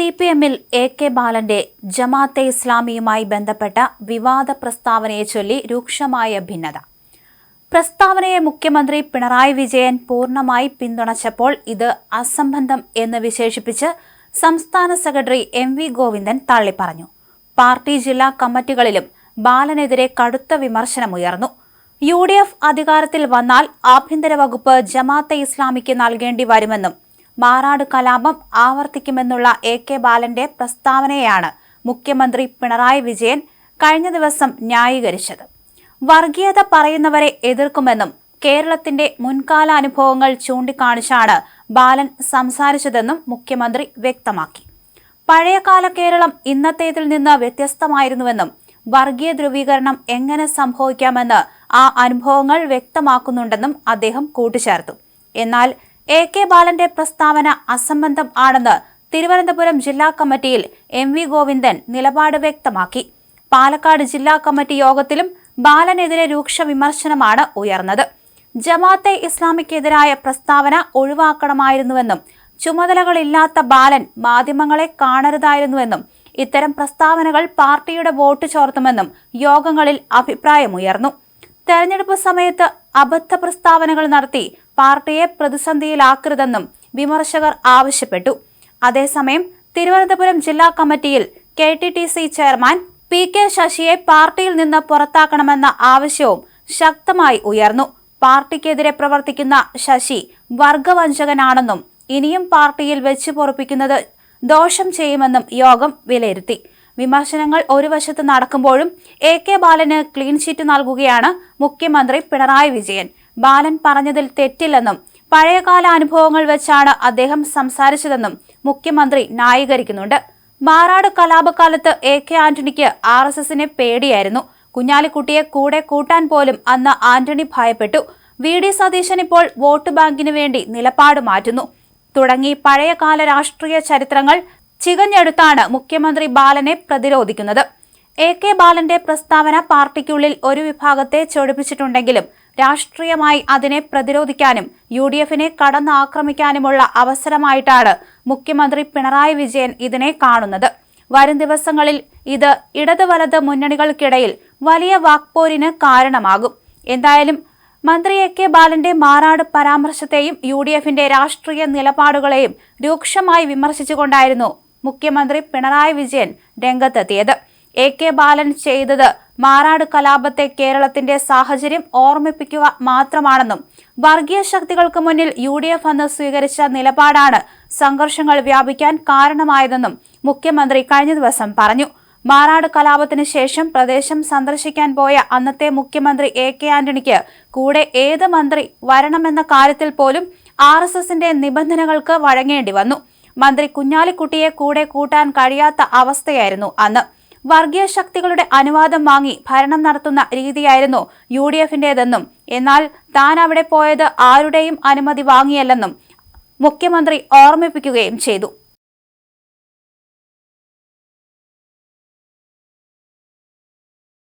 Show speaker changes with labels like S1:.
S1: C P എമ്മിൽ A K ബാലന്റെ ജമാഅത്തെ ഇസ്ലാമിയുമായി ബന്ധപ്പെട്ട വിവാദ പ്രസ്താവനയെ ചൊല്ലി രൂക്ഷമായ ഭിന്നത. പ്രസ്താവനയെ മുഖ്യമന്ത്രി പിണറായി വിജയൻ പൂർണമായി പിന്തുണച്ചപ്പോൾ ഇത് അസംബന്ധം എന്ന് വിശേഷിപ്പിച്ച് സംസ്ഥാന സെക്രട്ടറി എം വി ഗോവിന്ദൻ തള്ളിപ്പറഞ്ഞു. പാർട്ടി ജില്ലാ കമ്മിറ്റികളിലും ബാലനെതിരെ കടുത്ത വിമർശനമുയർന്നു. യു ഡി എഫ് അധികാരത്തിൽ വന്നാൽ ആഭ്യന്തര വകുപ്പ് ജമാഅത്തെ ഇസ്ലാമിക്ക് നൽകേണ്ടി വരുമെന്നും മാറാട് കലാപം ആവർത്തിക്കുമെന്നുള്ള എ കെ ബാലന്റെ പ്രസ്താവനയാണ് മുഖ്യമന്ത്രി പിണറായി വിജയൻ കഴിഞ്ഞ ദിവസം ന്യായീകരിച്ചത്. വർഗീയത പറയുന്നവരെ എതിർക്കുമെന്നും കേരളത്തിന്റെ മുൻകാല അനുഭവങ്ങൾ ചൂണ്ടിക്കാണിച്ചാണ് ബാലൻ സംസാരിച്ചതെന്നും മുഖ്യമന്ത്രി വ്യക്തമാക്കി. പഴയകാല കേരളം ഇന്നത്തേതിൽ നിന്ന് വ്യത്യസ്തമായിരുന്നുവെന്നും വർഗീയ ധ്രുവീകരണം എങ്ങനെ സംഭവിക്കാമെന്ന് ആ അനുഭവങ്ങൾ വ്യക്തമാക്കുന്നുണ്ടെന്നും അദ്ദേഹം കൂട്ടിച്ചേർത്തു. എന്നാൽ എ കെ ബാലന്റെ പ്രസ്താവന അസംബന്ധം ആണെന്ന് തിരുവനന്തപുരം ജില്ലാ കമ്മിറ്റിയിൽ എം വി ഗോവിന്ദൻ നിലപാട് വ്യക്തമാക്കി. പാലക്കാട് ജില്ലാ കമ്മിറ്റി യോഗത്തിലും ബാലനെതിരെ രൂക്ഷ വിമർശനമാണ് ഉയർന്നത്. ജമാഅത്തെ ഇസ്ലാമിക്കെതിരായ പ്രസ്താവന ഒഴിവാക്കണമായിരുന്നുവെന്നും ചുമതലകളില്ലാത്ത ബാലൻ മാധ്യമങ്ങളെ കാണരുതായിരുന്നുവെന്നും ഇത്തരം പ്രസ്താവനകൾ പാർട്ടിയുടെ വോട്ട് ചോർത്തുമെന്നും യോഗങ്ങളിൽ അഭിപ്രായമുയർന്നു. തെരഞ്ഞെടുപ്പ് സമയത്ത് അബദ്ധ പ്രസ്താവനകൾ നടത്തി പാർട്ടിയെ പ്രതിസന്ധിയിലാക്കരുതെന്നും വിമർശകർ ആവശ്യപ്പെട്ടു. അതേസമയം തിരുവനന്തപുരം ജില്ലാ കമ്മിറ്റിയിൽ K T T C chairman P K ശശിയെ പാർട്ടിയിൽ നിന്ന് പുറത്താക്കണമെന്ന ആവശ്യവും ശക്തമായി ഉയർന്നു. പാർട്ടിക്കെതിരെ പ്രവർത്തിക്കുന്ന ശശി വർഗവഞ്ചകനാണെന്നും ഇനിയും പാർട്ടിയിൽ വെച്ച് പൊറപ്പിക്കുന്നത് ദോഷം ചെയ്യുമെന്നും യോഗം വിലയിരുത്തി. വിമർശനങ്ങൾ ഒരു വശത്ത് നടക്കുമ്പോഴും എ കെ ബാലന് ക്ലീൻ ഷീറ്റ് നൽകുകയാണ് മുഖ്യമന്ത്രി പിണറായി വിജയൻ. ബാലൻ പറഞ്ഞതിൽ തെറ്റില്ലെന്നും പഴയകാല അനുഭവങ്ങൾ വെച്ചാണ് അദ്ദേഹം സംസാരിച്ചതെന്നും മുഖ്യമന്ത്രി ന്യായീകരിക്കുന്നുണ്ട്. മാറാട് കലാപകാലത്ത് എ കെ ആന്റണിക്ക് ആർ എസ് എസിനെ പേടിയായിരുന്നു. കുഞ്ഞാലിക്കുട്ടിയെ കൂടെ കൂട്ടാൻ പോലും അന്ന് ആന്റണി ഭയപ്പെട്ടു. വി ഡി സതീശൻ ഇപ്പോൾ വോട്ട് ബാങ്കിനു വേണ്ടി നിലപാട് മാറ്റുന്നു. തുടങ്ങി പഴയകാല രാഷ്ട്രീയ ചരിത്രങ്ങൾ ചികഞ്ഞെടുത്താണ് മുഖ്യമന്ത്രി ബാലനെ പ്രതിരോധിക്കുന്നത്. എ കെ ബാലന്റെ പ്രസ്താവന പാർട്ടിക്കുള്ളിൽ ഒരു വിഭാഗത്തെ ചൊടിപ്പിച്ചിട്ടുണ്ടെങ്കിലും രാഷ്ട്രീയമായി അതിനെ പ്രതിരോധിക്കാനും യു ഡി എഫിനെ കടന്നാക്രമിക്കാനുമുള്ള അവസരമായിട്ടാണ് മുഖ്യമന്ത്രി പിണറായി വിജയൻ ഇതിനെ കാണുന്നത്. വരും ദിവസങ്ങളിൽ ഇത് ഇടത് വലത് മുന്നണികൾക്കിടയിൽ വലിയ വാക്പോരിന് കാരണമാകും. എന്തായാലും മന്ത്രി എ കെ ബാലന്റെ മാറാട് പരാമർശത്തെയും യു ഡി എഫിന്റെ രാഷ്ട്രീയ നിലപാടുകളെയും രൂക്ഷമായി വിമർശിച്ചുകൊണ്ടായിരുന്നു മുഖ്യമന്ത്രി പിണറായി വിജയൻ രംഗത്തെത്തിയത്. എ കെ ബാലൻ ചെയ്തത് മാറാട് കലാപത്തെ കേരളത്തിന്റെ സാഹചര്യം ഓർമ്മിപ്പിക്കുക മാത്രമാണെന്നും വർഗീയ ശക്തികൾക്ക് മുന്നിൽ യു ഡി എഫ് അന്ന് സ്വീകരിച്ച നിലപാടാണ് സംഘർഷങ്ങൾ വ്യാപിക്കാൻ കാരണമായതെന്നും മുഖ്യമന്ത്രി കഴിഞ്ഞ ദിവസം പറഞ്ഞു. മാറാട് കലാപത്തിന് ശേഷം പ്രദേശം സന്ദർശിക്കാൻ പോയ അന്നത്തെ മുഖ്യമന്ത്രി എ കെ ആന്റണിക്ക് കൂടെ ഏത് മന്ത്രി വരണമെന്ന കാര്യത്തിൽ പോലും ആർ എസ് എസിന്റെ നിബന്ധനകൾക്ക് വഴങ്ങേണ്ടി വന്നു. മന്ത്രി കുഞ്ഞാലിക്കുട്ടിയെ കൂടെ കൂട്ടാൻ കഴിയാത്ത അവസ്ഥയായിരുന്നു അന്ന്. വർഗീയ ശക്തികളുടെ അനുവാദം വാങ്ങി ഭരണം നടത്തുന്ന രീതിയായിരുന്നു യു ഡി എഫിന്റേതെന്നും എന്നാൽ താൻ അവിടെ പോയത് ആരുടെയും അനുമതി വാങ്ങിയല്ലെന്നും മുഖ്യമന്ത്രി ഓർമ്മിപ്പിക്കുകയും ചെയ്തു.